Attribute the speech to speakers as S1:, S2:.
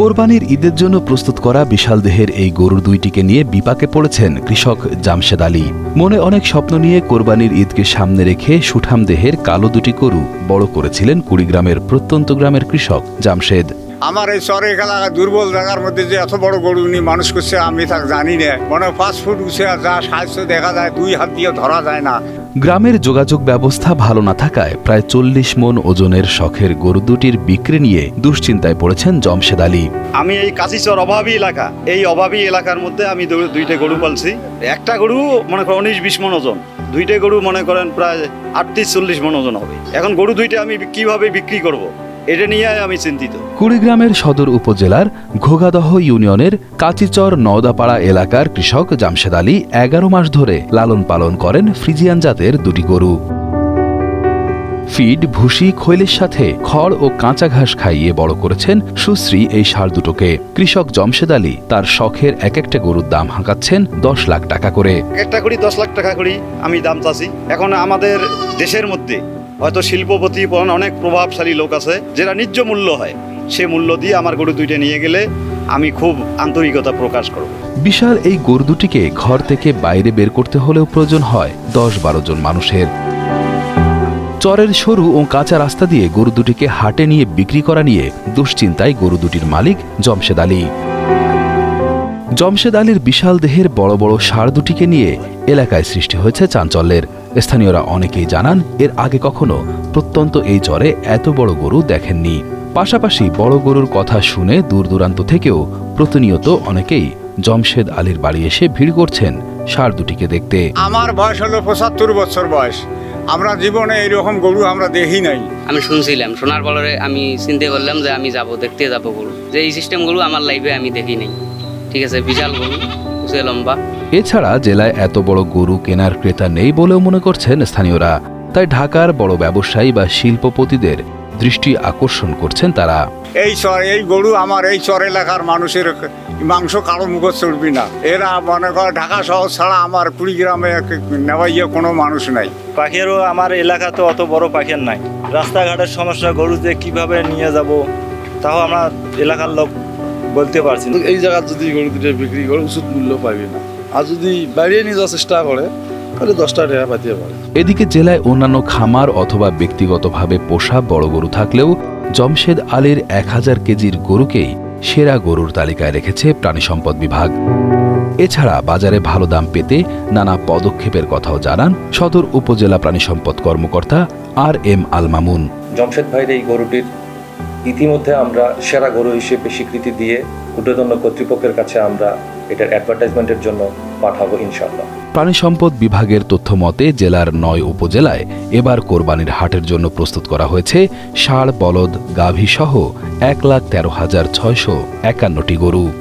S1: কোরবানির ঈদের জন্য প্রস্তুত করা বিশাল দেহের এই গরু দুইটিকে নিয়ে বিপাকে পড়েছেন কৃষক জামশেদ আলী। মনে অনেক স্বপ্ন নিয়ে কোরবানির ঈদকে সামনে রেখে সুঠাম দেহের কালো দুটি গরু বড় করেছিলেন কুড়িগ্রামের প্রত্যন্ত গ্রামের কৃষক জামশেদ।
S2: আমার এই চরে এলাকা দুর্বল জায়গার মধ্যে যে এত বড় গরু উনি মানুষ করছে আমি তাক জানি না। মানে পাঁচ ফুট উঠে যা সাহায্য দেখা যায় দুই হাত দিয়ে ধরা যায় না।
S1: গ্রামের যোগাযোগ ব্যবস্থা ভালো না থাকায় প্রায় চল্লিশ মন ওজনের শখের গরু দুটির বিক্রি নিয়ে দুশ্চিন্তায় পড়েছেন জমশেদ আলী।
S3: আমি এই কাশিচর অভাবী এলাকা এই অভাবী এলাকার মধ্যে আমি দুইটা গরু পালছি। একটা গরু মনে করেন উনিশ বিশ মন ওজন দুইটা গরু মনে করেন প্রায় আটত্রিশ চল্লিশ মন ওজন হবে। এখন গরু দুইটা আমি কীভাবে বিক্রি করব। এটা নিয়ে আমি চিন্তিত।
S1: কুড়িগ্রামের সদর উপজেলার ঘোগাদহ ইউনিয়নের কাচিচর নওদাপাড়া এলাকার কৃষক জামশেদ আলী এগারো মাস ধরে লালন পালন করেন ফ্রিজিয়ান জাতের দুটি গরু। ফিড ভুসি খৈলের সাথে খড় ও কাঁচা ঘাস খাইয়ে বড় করেছেন সুশ্রী এই সার দুটোকে। কৃষক জমশেদ আলী তার শখের এক একটা গরুর দাম হাঁকাচ্ছেন দশ লাখ টাকা করে।
S3: একটা করি দশ লাখ টাকা করি আমি দাম চাচ্ছি। এখন আমাদের দেশের মধ্যে হয়তো শিল্পপতি অনেক প্রভাবশালী লোক আছে যেটা ন্যায্য মূল্য হয়। সে মূল্য দিয়ে আমার গরু দুইটা নিয়ে গেলে আমি খুব আন্তরিকতা প্রকাশ করব।
S1: বিশাল এই গরু দুটিকে ঘর থেকে বাইরে বের করতে হলেও প্রয়োজন হয় দশ বারো জন মানুষের। চরের সরু ও কাঁচা রাস্তা দিয়ে গরু দুটিকে হাটে নিয়ে বিক্রি করা নিয়ে দুশ্চিন্তায় গরু দুটির মালিক জমশেদ আলী। জমশেদ আলীর বিশাল দেহের বড় বড় ষাঁড় দুটিকে নিয়ে এলাকায় সৃষ্টি হয়েছে চাঞ্চল্যের। স্থানীয়রা অনেকেই জানান এর আগে কখনো প্রত্যন্ত এই চরে এত বড় গরু দেখেননি। পাশাপাশি বড় গরুর কথা শুনে দূর দূরান্ত থেকেও প্রতিনিয়ত অনেকেই জমশেদ আলীর বাড়ি এসে ভিড় করছেন সার দুটিকে দেখতে।
S2: আমার বয়স হলো পঁচাত্তর বছর বয়স। আমরা জীবনে এইরকম গরু আমরা দেখি নাই।
S4: আমি শুনছিলাম শোনার পরে আমি চিন্তা করলাম যে আমি যাব দেখতে যাব গরু। যে এই সিস্টেমগুলো আমার লাইফে আমি দেখি নাই। ঠিক আছে বিশাল গরু। উঁচে লম্বা।
S1: এছাড়া জেলায় এত বড় গরু কেনার ক্রেতা নেই বলেও মনে করছেন স্থানীয়রা। তাই ঢাকার বড় ব্যবসায়ী বা শিল্পপতিদের দৃষ্টি আকর্ষণ করছেন তারা।
S2: এই চর এই গরু আমার এই চর এলাকার মানুষের মাংস কারও মুখ চড়বি না। এরা মনে করে ঢাকা শহর ছাড়া আমার কুড়িগ্রামে নেওয়াইয়ে কোনো মানুষ নাই।
S5: পাখিরও আমার এলাকা তো অত বড় পাখির নাই। রাস্তাঘাটের সমস্যা গরু যে কীভাবে নিয়ে যাব তাও আমরা এলাকার লোক বলতে পারছি না।
S6: এই জায়গা যদি গরু দুটো বিক্রি করে উচিত মূল্য পাবি না। আর যদি বাড়িয়ে নিয়ে যাওয়ার চেষ্টা করে তাহলে দশটা টাকা পাইতে পারে
S1: এদিকে জেলায় অন্যান্য খামার অথবা ব্যক্তিগতভাবে পোষা বড় গরু থাকলেও জমশেদ আলীর এক হাজার কেজির গরুকেই সেরা গরুর তালিকায় রেখেছে প্রাণী সম্পদ বিভাগ। এছাড়া বাজারে ভালো দাম পেতে নানা পদক্ষেপের কথাও জানান সদর উপজেলা প্রাণী সম্পদ কর্মকর্তা আর এম আল মামুন।
S7: জমশেদ ভাইয়ের এই গরুটির ইতিমধ্যে আমরা সেরা গরু হিসেবে স্বীকৃতি দিয়ে উদ্বোধন কর্তৃপক্ষের কাছে আমরা এটার অ্যাডভার্টাইজমেন্টের জন্য পাঠাবো ইনশাল্লাহ
S1: প্রাণী সম্পদ বিভাগের তথ্য মতে জেলার নয় উপজেলায় এবার কোরবানির হাটের জন্য প্রস্তুত করা হয়েছে ষাঁড়, বলদ, গাভী সহ এক লাখ তেরো হাজার ছয়শো একান্নটি গরু।